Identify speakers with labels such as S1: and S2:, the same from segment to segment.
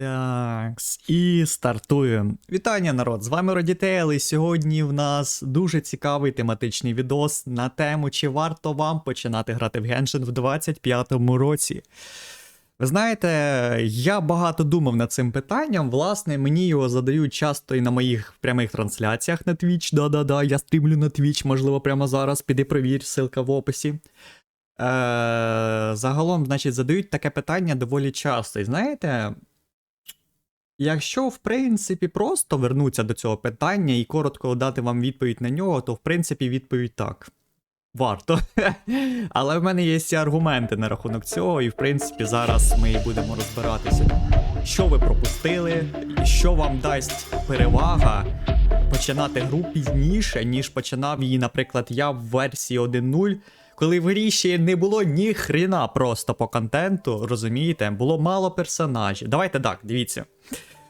S1: Так, і стартуємо. Вітання, народ! З вами Родітейл, і сьогодні в нас дуже цікавий тематичний відос на тему, чи варто вам починати грати в Genshin в 25-му році. Ви знаєте, я багато думав над цим питанням. Власне, мені його задають часто і на моїх прямих трансляціях на Twitch. Да-да-да, я стрімлю на Twitch, можливо, прямо зараз. Піди провір, ссылка в описі. Е, загалом, значить, задають таке питання доволі часто. І знаєте, Якщо, в принципі, просто вернутися до цього питання і коротко дати вам відповідь на нього, то в принципі відповідь так. Варто. Але в мене є ці аргументи на рахунок цього, і в принципі зараз ми будемо розбиратися. Що ви пропустили, і що вам дасть перевага починати гру пізніше, ніж починав її, наприклад, я в версії 1.0, коли в грі ще не було ні хрена просто по контенту, розумієте? Було мало персонажів. Давайте так, дивіться.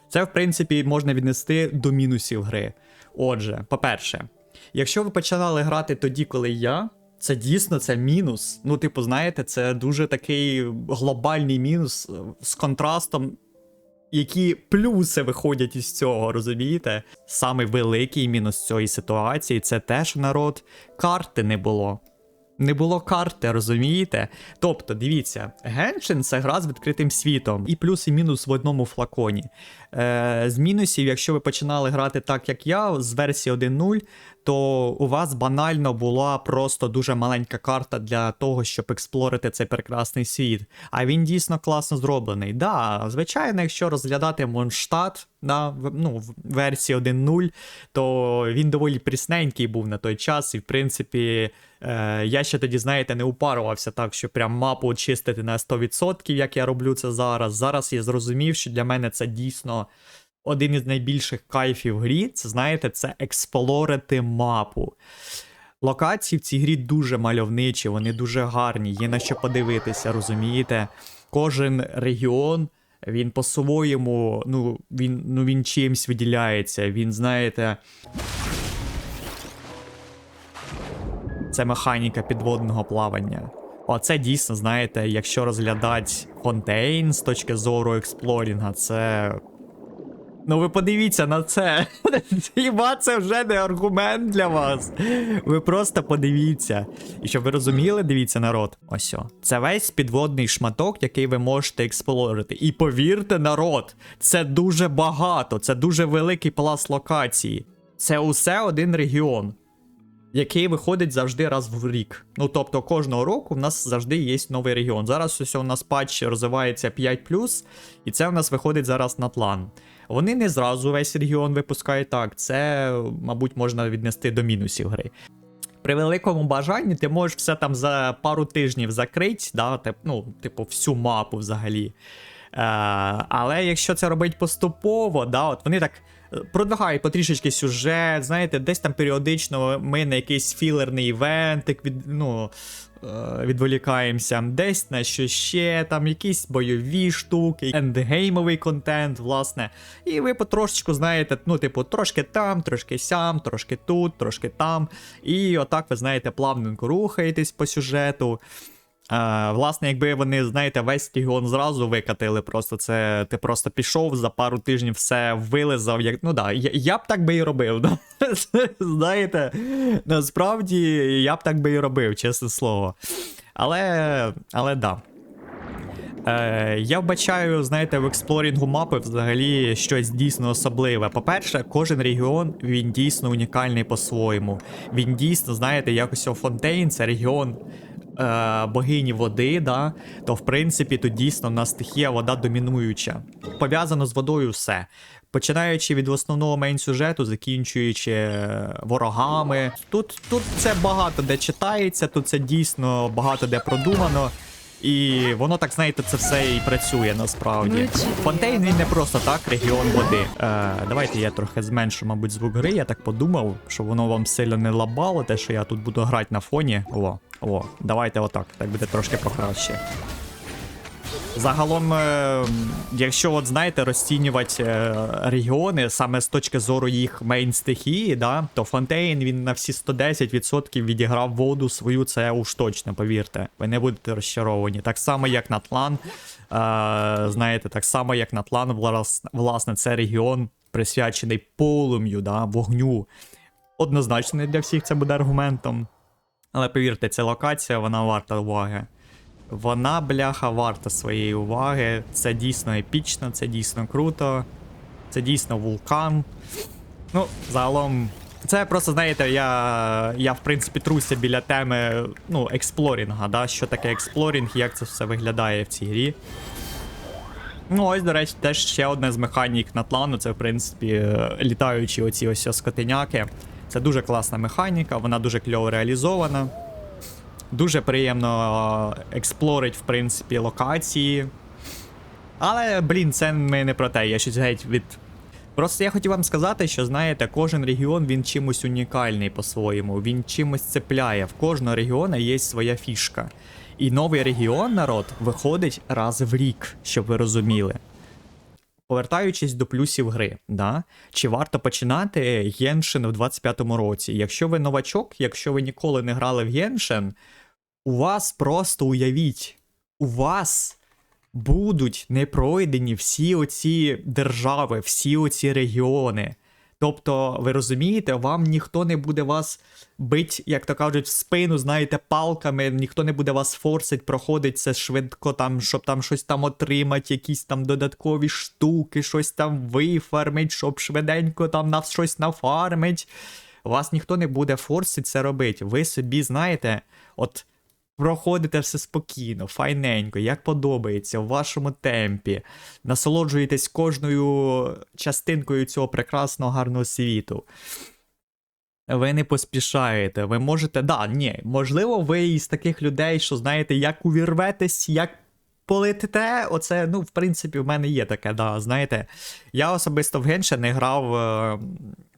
S1: Це, в принципі, можна віднести до мінусів гри. Отже, по-перше, якщо ви починали грати тоді, коли я, це дійсно це мінус. Ну, типу, знаєте, це дуже такий глобальний мінус е, з контрастом. Які плюси виходять із цього, розумієте? Самий великий мінус цієї ситуації це те, що народ карти не було. Не було карти, розумієте? Тобто, дивіться, Genshin — це гра з відкритим світом, і плюс і мінус в одному флаконі. Е, з мінусів, якщо ви починали грати так, як я, з версії 1.0, то у вас банально була просто дуже маленька карта для того, щоб експлорити цей прекрасний світ. А він дійсно класно зроблений. Да, звичайно, якщо розглядати Монштадт на ну, версії 1.0, то він доволі прісненький був на той час, і в принципі. Е, я ще тоді, знаєте, не упарувався так, що прям мапу очистити на 100%, як я роблю це зараз. Зараз я зрозумів, що для мене це дійсно один із найбільших кайфів грі. Це знаєте, це експлорити мапу. Локації в цій грі дуже мальовничі, вони дуже гарні, є на що подивитися, розумієте? Кожен регіон. Він по-своєму, ну він, ну він чимсь виділяється. Він, знаєте, це механіка підводного плавання. Оце дійсно, знаєте, якщо розглядати фонтейн з точки зору експлорінга, це. Ну ви подивіться на це. Хіба це вже не аргумент для вас? Ви просто подивіться. І щоб ви розуміли, дивіться, народ. Ось. о. Це весь підводний шматок, який ви можете експлорити. І повірте, народ, це дуже багато, це дуже великий пласт локації. Це усе один регіон який виходить завжди раз в рік. Ну тобто кожного року в нас завжди є новий регіон. Зараз ось у нас патч розвивається 5, і це у нас виходить зараз на план. Вони не зразу весь регіон випускають так. Це, мабуть, можна віднести до мінусів гри. При великому бажанні ти можеш все там за пару тижнів закрити, да, тип, ну, типу, всю мапу взагалі. Е, але якщо це робить поступово, да, от вони так е, продвигають потрішечки сюжет, знаєте, десь там періодично ми на якийсь філерний івентик від, ну, е, відволікаємося, десь на що ще, там якісь бойові штуки, ендгеймовий контент, власне. І ви потрошечку знаєте, ну, типу, трошки там, трошки сям, трошки тут, трошки там. І отак ви знаєте, плавненько рухаєтесь по сюжету. А, власне, якби вони, знаєте, весь регіон зразу викатили, просто це ти просто пішов за пару тижнів, все вилизав. Як ну да, я, я б так би і робив. Да? Знаєте, насправді я б так би і робив, чесне слово. Але, але да. Е, я вбачаю, знаєте, в експлорінгу мапи взагалі щось дійсно особливе. По-перше, кожен регіон він дійсно унікальний по-своєму. Він дійсно, знаєте, якось Фонтейн це регіон е, богині води, да, то в принципі тут дійсно в нас стихія вода домінуюча. Пов'язано з водою все. Починаючи від основного мейн-сюжету, закінчуючи е, ворогами. Тут, тут це багато де читається, тут це дійсно багато де продумано. І воно так, знаєте, це все і працює насправді. Фонтейн він не просто так, регіон води. Е, давайте я трохи зменшу, мабуть, звук гри. Я так подумав, що воно вам сильно не лабало, те, що я тут буду грати на фоні. О, о, давайте отак, так буде трошки покраще. Загалом, е, якщо от знаєте, розцінювати е, регіони саме з точки зору їх мейн стихії, да, то Фонтейн він на всі 110% відіграв воду свою, це уж точно, повірте. Ви не будете розчаровані. Так само, як Натлан. Е, знаєте, так само, як Натлан, власне, це регіон присвячений полум'ю, да, вогню. Однозначно для всіх це буде аргументом. Але повірте, ця локація, вона варта уваги. Вона, бляха, варта своєї уваги. Це дійсно епічно, це дійсно круто. Це дійсно вулкан. Ну, загалом. Це просто, знаєте, я, я в принципі труся біля теми ну, експлорінга, да? що таке експлорінг, як це все виглядає в цій грі. Ну, ось, до речі, теж ще одне з механік Натлану, це, в принципі, літаючі оці ось скотиняки. Це дуже класна механіка, вона дуже кльово реалізована. Дуже приємно е, експлорить, в принципі, локації. Але, блін, це ми не про те, я щось геть від. Просто я хотів вам сказати, що знаєте, кожен регіон він чимось унікальний по-своєму, він чимось цепляє. В кожного регіона є своя фішка. І новий регіон, народ, виходить раз в рік, щоб ви розуміли. Повертаючись до плюсів гри, да? чи варто починати Геншин в 25-му році? Якщо ви новачок, якщо ви ніколи не грали в Геншин, у вас просто уявіть, у вас будуть не пройдені всі оці держави, всі оці регіони. Тобто, ви розумієте, вам ніхто не буде вас бить, як то кажуть, в спину, знаєте, палками, ніхто не буде вас форсить, проходить це швидко, там, щоб там щось там отримати, якісь там додаткові штуки, щось там вифармить, щоб швиденько там на щось нафармить. Вас ніхто не буде форсить це робити. Ви собі знаєте, от проходите все спокійно, файненько, як подобається, в вашому темпі. Насолоджуєтесь кожною частинкою цього прекрасного гарного світу. Ви не поспішаєте, ви можете. Да, ні, можливо, ви із таких людей, що знаєте, як увірветесь, як полетите. Оце, ну, в принципі, в мене є таке, да, знаєте. Я особисто в Genshin не грав е,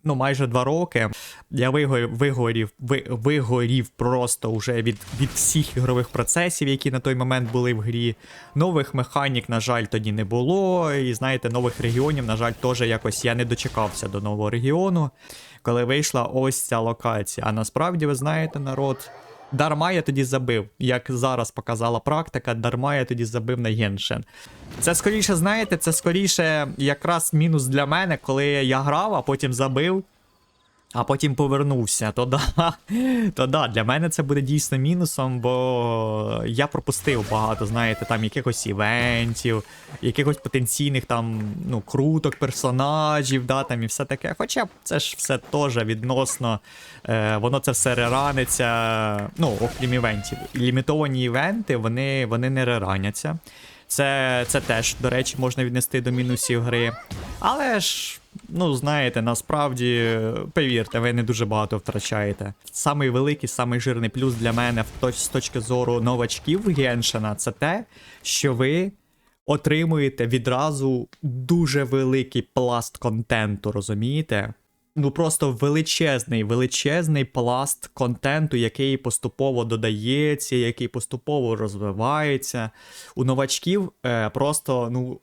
S1: ну, майже два роки. Я вигорів, вигорів, вигорів просто вже від, від всіх ігрових процесів, які на той момент були в грі. Нових механік, на жаль, тоді не було. І знаєте, нових регіонів, на жаль, теж якось я не дочекався до нового регіону, коли вийшла ось ця локація. А насправді, ви знаєте, народ. Дарма я тоді забив, як зараз показала практика, дарма я тоді забив на Геншин. Це скоріше, знаєте, це скоріше якраз мінус для мене, коли я грав, а потім забив, а потім повернувся. То да, то да, для мене це буде дійсно мінусом, бо я пропустив багато, знаєте, там якихось івентів, якихось потенційних там, ну, круток персонажів, да, там і все таке. Хоча це ж все теж відносно, е, воно це все рераниться, ну, окрім івентів. Лімітовані івенти, вони, вони не рераняться. Це, це теж, до речі, можна віднести до мінусів гри. Але ж, ну, знаєте, насправді, повірте, ви не дуже багато втрачаєте. Самий великий, самий жирний плюс для мене з точки зору новачків Геншина це те, що ви отримуєте відразу дуже великий пласт контенту, розумієте? Ну просто величезний, величезний пласт контенту, який поступово додається, який поступово розвивається. У новачків е, просто, ну.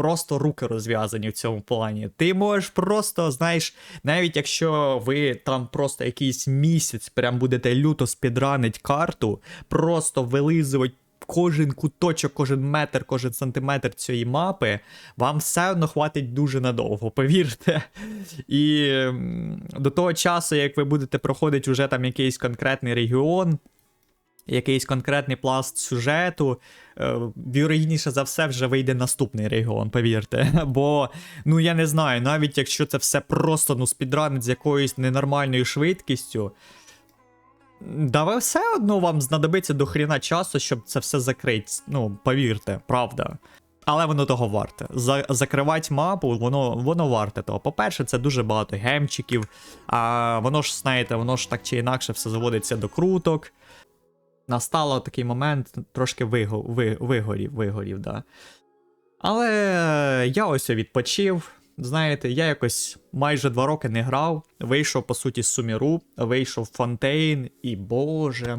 S1: Просто руки розв'язані в цьому плані. Ти можеш просто, знаєш, навіть якщо ви там просто якийсь місяць прям будете люто спідранить карту, просто вилизувати кожен куточок, кожен метр, кожен сантиметр цієї мапи, вам все одно хватить дуже надовго, повірте. І до того часу, як ви будете проходити вже там якийсь конкретний регіон, якийсь конкретний пласт сюжету, е, вірогідніше за все вже вийде наступний регіон, повірте. Бо, ну я не знаю, навіть якщо це все просто ну, спідранить з якоюсь ненормальною швидкістю. Да ви все одно вам знадобиться до хріна часу, щоб це все закрити. Ну, повірте, правда. Але воно того варте. За, закривати мапу, воно, воно варте того. По-перше, це дуже багато гемчиків. А воно ж, знаєте, воно ж так чи інакше все заводиться до круток. Настало такий момент, трошки виго, ви, вигорів, вигорів, да. Але я ось відпочив. Знаєте, я якось майже два роки не грав. Вийшов, по суті, з Суміру, вийшов Фонтейн, і боже.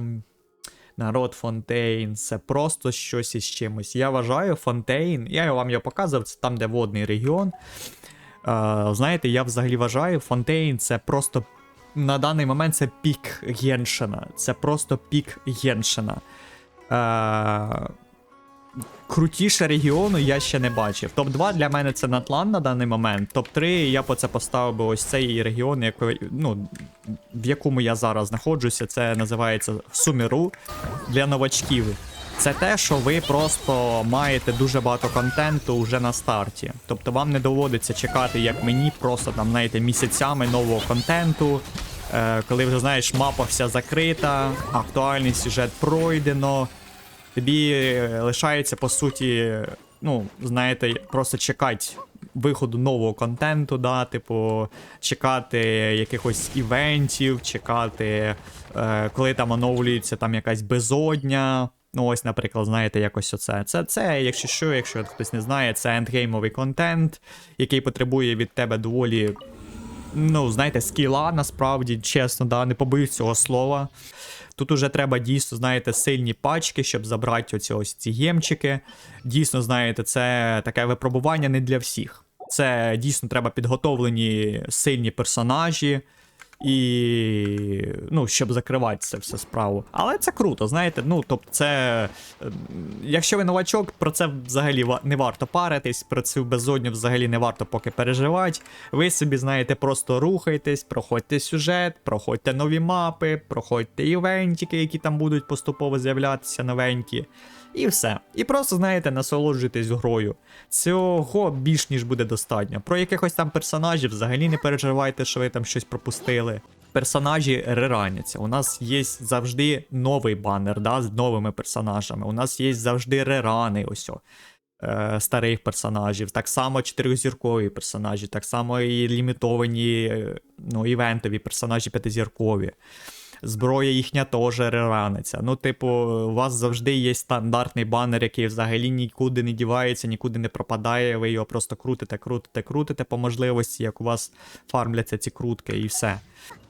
S1: Народ Фонтейн, це просто щось із чимось. Я вважаю, Фонтейн, я вам його показував, це там, де водний регіон. Е, знаєте, я взагалі вважаю, Фонтейн це просто на даний момент це пік Геншина. Це просто пік Геншина. Е, крутіше регіону я ще не бачив. Топ-2 для мене це Натлан на даний момент. Топ-3 я по це поставив би ось цей регіон, який, ну, в якому я зараз знаходжуся. Це називається Суміру для новачків. Це те, що ви просто маєте дуже багато контенту вже на старті. Тобто вам не доводиться чекати, як мені, просто там, знаєте, місяцями нового контенту. Е, коли вже знаєш, мапа вся закрита, актуальний сюжет пройдено. Тобі е, лишається по суті, ну, знаєте, просто чекати виходу нового контенту, да, типу, чекати якихось івентів, чекати, е, коли там оновлюється там якась безодня. Ну, ось, наприклад, знаєте, якось оце. Це, це, якщо що, якщо хтось не знає, це ендгеймовий контент, який потребує від тебе доволі ну, знаєте, скіла, насправді, чесно, да, не побоюсь цього слова. Тут уже треба дійсно, знаєте, сильні пачки, щоб забрати оці ось ці гемчики. Дійсно, знаєте, це таке випробування не для всіх. Це дійсно треба підготовлені сильні персонажі. І ну, щоб закривати це все справу. Але це круто, знаєте. Ну, тобто, це. е, Якщо ви новачок, про це взагалі не варто паритись, про цю безодню взагалі не варто поки переживати. Ви собі, знаєте, просто рухайтесь, проходьте сюжет, проходьте нові мапи, проходьте івентики, які там будуть поступово з'являтися новенькі. І все. І просто, знаєте, насолоджуйтесь грою. Цього більш ніж буде достатньо. Про якихось там персонажів взагалі не переживайте, що ви там щось пропустили. Персонажі рераняться. У нас є завжди новий банер да, з новими персонажами. У нас є завжди рерани. Ось о, е, старих персонажів. Так само чотирьохзіркові персонажі, так само і лімітовані ну, івентові персонажі п'ятизіркові зброя їхня теж рераниться. Ну, типу, у вас завжди є стандартний банер, який взагалі нікуди не дівається, нікуди не пропадає. Ви його просто крутите, крутите, крутите по можливості, як у вас фармляться ці крутки, і все.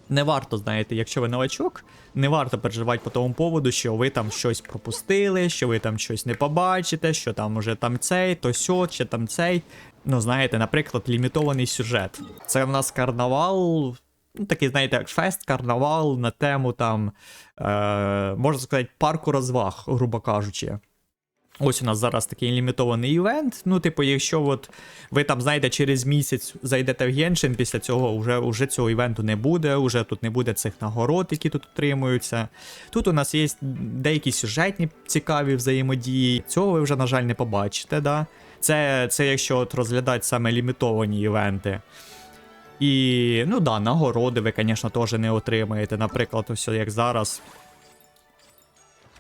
S1: Не варто, знаєте, якщо ви новачок, не варто переживати по тому поводу, що ви там щось пропустили, що ви там щось не побачите, що там уже там цей, то сьо, чи там цей. Ну, знаєте, наприклад, лімітований сюжет. Це в нас карнавал, ну, такий, знаєте, як фест, карнавал на тему там, е, можна сказати, парку розваг, грубо кажучи. Ось у нас зараз такий лімітований івент. Ну, типу, якщо от ви там, знаєте, через місяць зайдете в Геншин, після цього вже, вже цього івенту не буде, вже тут не буде цих нагород, які тут отримуються. Тут у нас є деякі сюжетні цікаві взаємодії. Цього ви вже, на жаль, не побачите. да? Це, це якщо от розглядати саме лімітовані івенти. І, ну да, нагороди ви, звісно, теж не отримаєте. Наприклад, ось як зараз.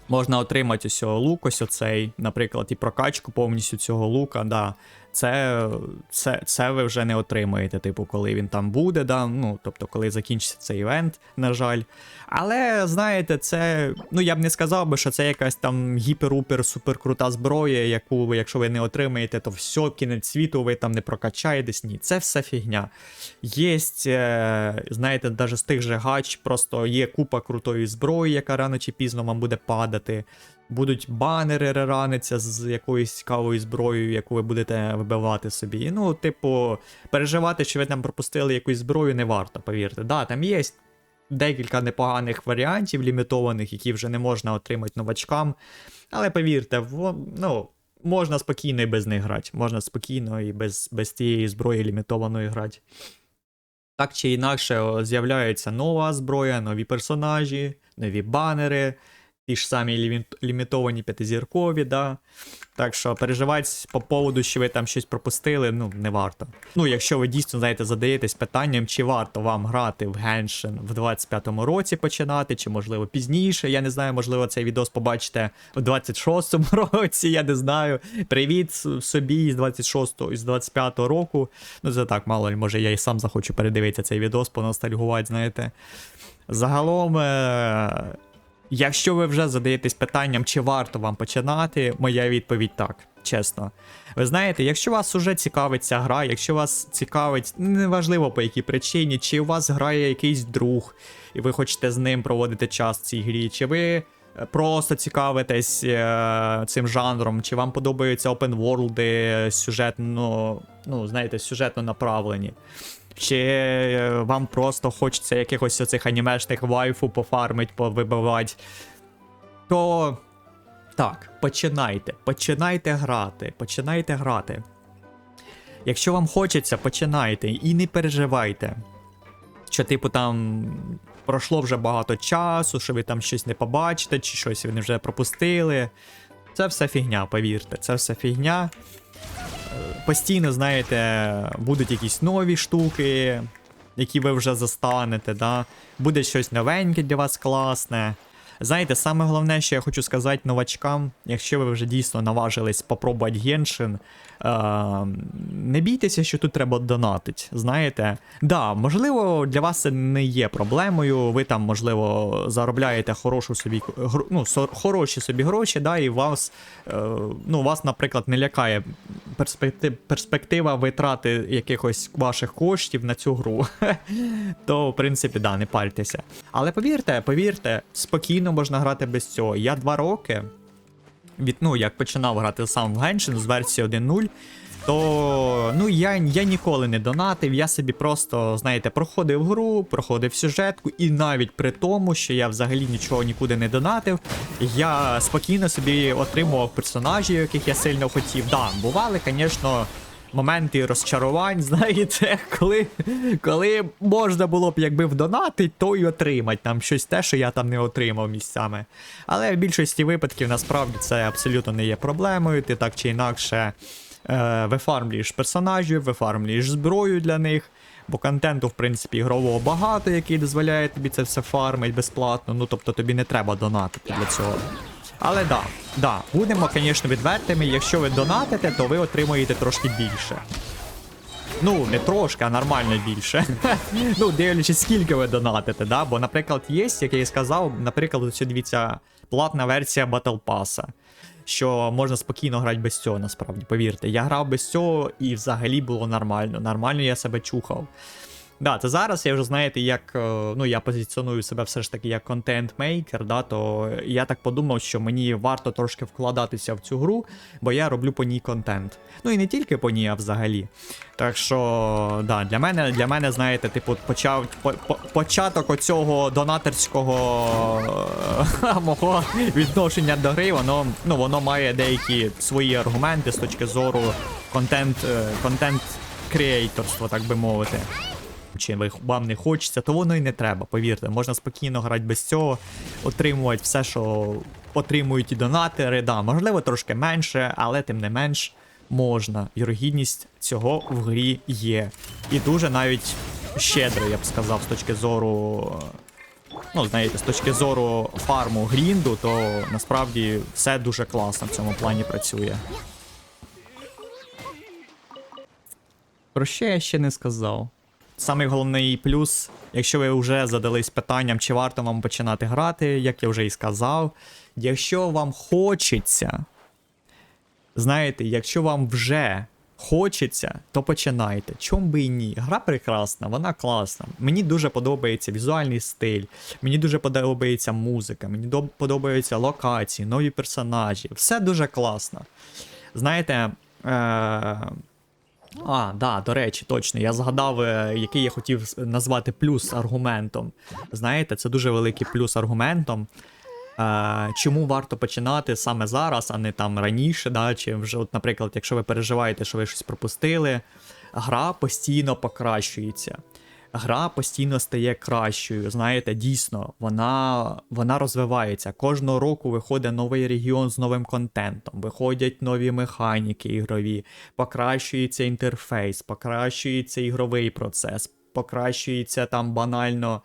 S1: Можна отримати ось лук, ось оцей, наприклад, і прокачку повністю цього лука, да. Це, це, це ви вже не отримаєте, типу, коли він там буде, да, ну, тобто, коли закінчиться цей івент, на жаль. Але, знаєте, це, ну я б не сказав би, що це якась там гіпер-упер суперкрута зброя, яку ви, якщо ви не отримаєте, то все, кінець світу, ви там не прокачаєтесь. Ні, це все фігня. Єсть, е, знаєте, навіть з тих же гач, просто є купа крутої зброї, яка рано чи пізно вам буде падати. Будуть банери рераниться з якоюсь цікавою зброєю, яку ви будете вибивати собі. Ну, типу, переживати, що ви там пропустили якусь зброю, не варто, повірте. Да, там є декілька непоганих варіантів лімітованих, які вже не можна отримати новачкам. Але повірте, во- ну, можна спокійно і без них грати. Можна спокійно і без, без цієї зброї лімітованої грати. Так чи інакше, з'являється нова зброя, нові персонажі, нові банери, ті ж самі лімітовані п'ятизіркові, да. Так що переживати по поводу, що ви там щось пропустили, ну, не варто. Ну, якщо ви дійсно, знаєте, задаєтесь питанням, чи варто вам грати в Genshin в 25-му році починати, чи можливо пізніше. Я не знаю, можливо, цей відос побачите в 26-му році, я не знаю. Привіт собі з 26-го і з 25-го року. Ну, це так, мало може, я і сам захочу передивитися цей відос, поностальгувати, знаєте. Загалом. Е- Якщо ви вже задаєтесь питанням, чи варто вам починати, моя відповідь так, чесно. Ви знаєте, якщо вас уже цікавить ця гра, якщо вас цікавить, неважливо по якій причині, чи у вас грає якийсь друг, і ви хочете з ним проводити час в цій грі, чи ви просто цікавитесь е, цим жанром, чи вам подобаються world сюжетно, ну, знаєте, сюжетно направлені. Чи е, вам просто хочеться якихось оцих анімешних вайфу пофармить, повибивати, то так, починайте, починайте грати, починайте грати. Якщо вам хочеться, починайте і не переживайте. Що, типу, там пройшло вже багато часу, що ви там щось не побачите, чи щось вони вже пропустили. Це все фігня, повірте, це все фігня. Е, Постійно, знаєте, будуть якісь нові штуки, які ви вже застанете, да? буде щось новеньке для вас класне. Знаєте, саме головне, що я хочу сказати новачкам, якщо ви вже дійсно наважились попробувати Геншин, е, не бійтеся, що тут треба донатити. Знаєте, да, можливо, для вас це не є проблемою. Ви там, можливо, заробляєте хорошу собі ну, хороші собі гроші, да, і вас, е, ну, вас, наприклад, не лякає перспектив, перспектива витрати якихось ваших коштів на цю гру. То, в принципі, да, не парьтеся. Але повірте, повірте, спокійно можна грати без цього. Я два роки від, ну, як починав грати сам в Genshin з версії 1.0, то ну, я, я ніколи не донатив, я собі просто, знаєте, проходив гру, проходив сюжетку, і навіть при тому, що я взагалі нічого нікуди не донатив, я спокійно собі отримував персонажів, яких я сильно хотів. Да, бували, звісно. Моменти розчарувань, знаєте, коли, коли можна було б якби вдонатить, то й отримати там щось те, що я там не отримав місцями. Але в більшості випадків насправді це абсолютно не є проблемою. Ти так чи інакше е, вифармлюєш персонажів, вифармлюєш зброю для них. Бо контенту, в принципі, ігрового багато, який дозволяє тобі це все фармити безплатно. Ну тобто тобі не треба донатити для цього. Але да, да, будемо, звісно, відвертими. Якщо ви донатите, то ви отримуєте трошки більше. Ну, не трошки, а нормально більше. ну, дивлячись, скільки ви донатите, да? Бо, наприклад, є, як я і сказав, наприклад, ось дивіться, платна версія Battle Pass. Що можна спокійно грати без цього, насправді, повірте. Я грав без цього і взагалі було нормально. Нормально я себе чухав. Да, це зараз я вже знаєте, як е, ну я позиціоную себе все ж таки як контент-мейкер, да, то я так подумав, що мені варто трошки вкладатися в цю гру, бо я роблю по ній контент. Ну і не тільки по ній, а взагалі. Так що, да, для мене, для мене, знаєте, типу, почав по, по, початок оцього донаторського е, мого відношення до гри, воно ну воно має деякі свої аргументи з точки зору контент, е, контент креаторства, так би мовити чи ви- вам не хочеться, то воно і не треба, повірте. Можна спокійно грати без цього, отримувати все, що отримують і донатори. Да, можливо, трошки менше, але тим не менш можна. Вірогідність цього в грі є. І дуже навіть щедро, я б сказав, з точки зору. Ну, знаєте, з точки зору фарму грінду, то насправді все дуже класно в цьому плані працює. Про що я ще не сказав? Самий головний плюс, якщо ви вже задались питанням, чи варто вам починати грати, як я вже і сказав. Якщо вам хочеться, знаєте, якщо вам вже хочеться, то починайте. Чом би і ні? Гра прекрасна, вона класна. Мені дуже подобається візуальний стиль, мені дуже подобається музика, мені до- подобаються локації, нові персонажі. Все дуже класно. Знаєте. Е- а, да, до речі, точно. Я згадав, е, який я хотів назвати плюс аргументом. Знаєте, це дуже великий плюс аргументом. Е, чому варто починати саме зараз, а не там раніше, да, чи вже, от, наприклад, якщо ви переживаєте, що ви щось пропустили, гра постійно покращується. Гра постійно стає кращою. Знаєте, дійсно, вона, вона розвивається. Кожного року виходить новий регіон з новим контентом, виходять нові механіки ігрові, покращується інтерфейс, покращується ігровий процес, покращується там банально.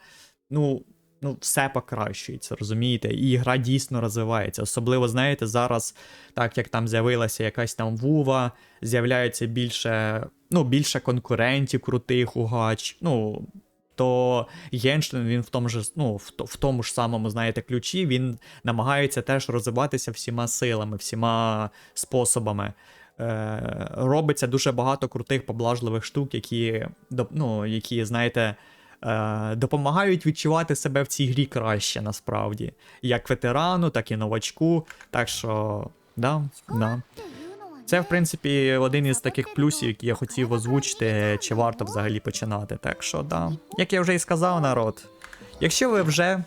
S1: Ну, ну, все покращується, розумієте? І гра дійсно розвивається. Особливо, знаєте, зараз, так як там з'явилася якась там вува, з'являється більше, ну, більше конкурентів крутих у гач. Ну, то Генштейн, він в тому ж, ну, в, в тому ж самому, знаєте, ключі, він намагається теж розвиватися всіма силами, всіма способами. Е, робиться дуже багато крутих поблажливих штук, які, ну, які знаєте, допомагають відчувати себе в цій грі краще насправді. Як ветерану, так і новачку. Так що, да, да. Це, в принципі, один із таких плюсів, які я хотів озвучити, чи варто взагалі починати. Так що, да. Як я вже і сказав, народ, якщо ви вже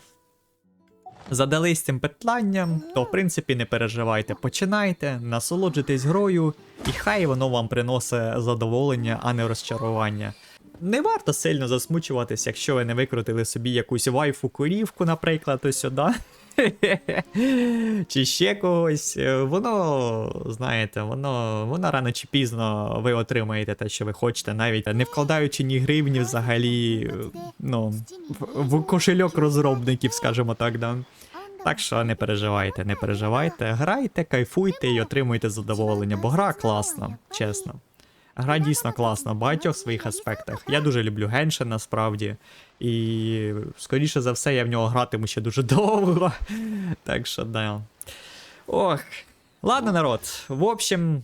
S1: задались цим питанням, то в принципі не переживайте. Починайте, насолоджуйтесь грою, і хай воно вам приносить задоволення, а не розчарування. Не варто сильно засмучуватись, якщо ви не викрутили собі якусь вайфу корівку, наприклад, ось сюди. чи ще когось. Е, Воно, знаєте, воно, воно рано чи пізно ви отримаєте те, що ви хочете, навіть не вкладаючи ні гривні взагалі е, ну, в, кошельок розробників, скажімо так, да. Так що не переживайте, не переживайте, грайте, кайфуйте і отримуйте задоволення, бо гра класна, чесно. Гра дійсно класна в багатьох своїх аспектах. Я дуже люблю Геншин насправді. І скоріше за все, я в нього гратиму ще дуже довго. Так що, да. Ох. Ладно, народ. В общем,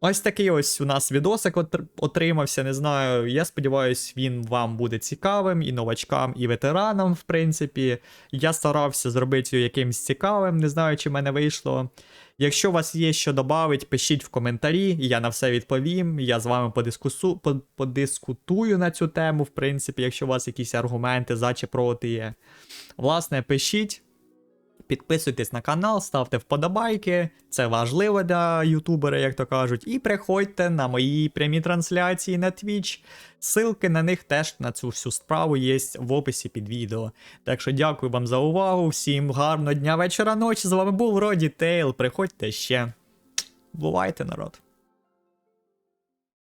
S1: ось такий ось у нас відосик отримався. Не знаю. Я сподіваюся, він вам буде цікавим і новачкам, і ветеранам, в принципі. Я старався зробити його якимсь цікавим, не знаю, чи в мене вийшло. Якщо у вас є що додати, пишіть в коментарі, я на все відповім. Я з вами подискусу... по- подискутую на цю тему, в принципі, якщо у вас якісь аргументи за чи проти є. Власне, пишіть. Підписуйтесь на канал, ставте вподобайки, це важливо для ютубера, як то кажуть. І приходьте на мої прямі трансляції на Twitch. Ссылки на них теж на цю всю справу є в описі під відео. Так що дякую вам за увагу, всім гарного дня, вечора, ночі. З вами був Роді Тейл. Приходьте ще. Бувайте, народ.